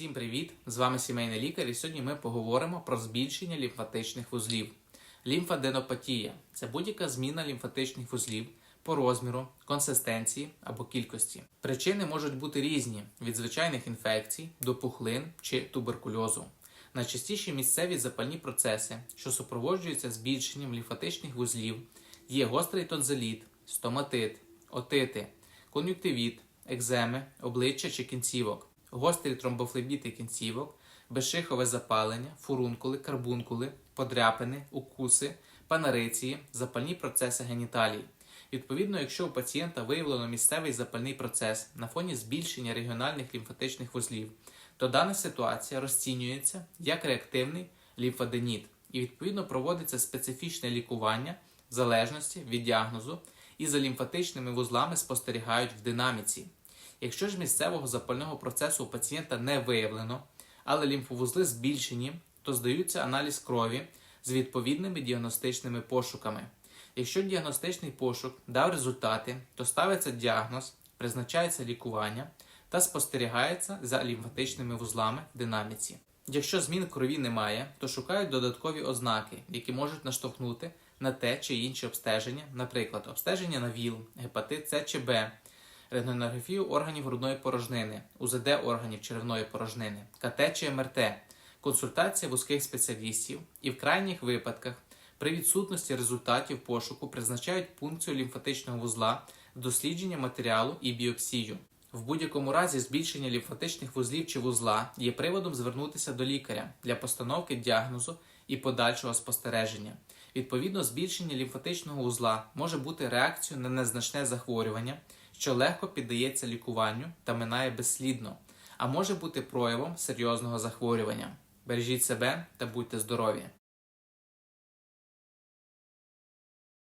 Всім привіт! З вами сімейний лікар, і сьогодні ми поговоримо про збільшення лімфатичних вузлів. Лімфаденопатія це будь-яка зміна лімфатичних вузлів по розміру, консистенції або кількості. Причини можуть бути різні від звичайних інфекцій до пухлин чи туберкульозу. Найчастіші місцеві запальні процеси, що супроводжуються збільшенням лімфатичних вузлів, є гострий тонзиліт, стоматит, отити, кон'юктивіт, екземи, обличчя чи кінцівок, гострі тромбофлебіти кінцівок, безшихове запалення, фурункули, карбункули, подряпини, укуси, панариції, запальні процеси геніталій. Відповідно, якщо у пацієнта виявлено місцевий запальний процес на фоні збільшення регіональних лімфатичних вузлів, то дана ситуація розцінюється як реактивний лімфаденіт і відповідно проводиться специфічне лікування в залежності від діагнозу і за лімфатичними вузлами спостерігають в динаміці. Якщо ж місцевого запального процесу у пацієнта не виявлено, але лімфовузли збільшені, то здаються аналіз крові з відповідними діагностичними пошуками. Якщо діагностичний пошук дав результати, то ставиться діагноз, призначається лікування та спостерігається за лімфатичними вузлами в динаміці. Якщо змін крові немає, то шукають додаткові ознаки, які можуть наштовхнути на те чи інше обстеження, наприклад, обстеження на ВІЛ, гепатит С чи Б, рентгенографію органів грудної порожнини, УЗД органів черевної порожнини, КТ чи МРТ, консультація вузьких спеціалістів і в крайніх випадках при відсутності результатів пошуку призначають пункцію лімфатичного вузла, дослідження матеріалу і біопсію. В будь-якому разі збільшення лімфатичних вузлів чи вузла є приводом звернутися до лікаря для постановки діагнозу і подальшого спостереження. Відповідно, збільшення лімфатичного вузла може бути реакцією на незначне захворювання, що легко піддається лікуванню та минає безслідно, а може бути проявом серйозного захворювання. Бережіть себе та будьте здорові!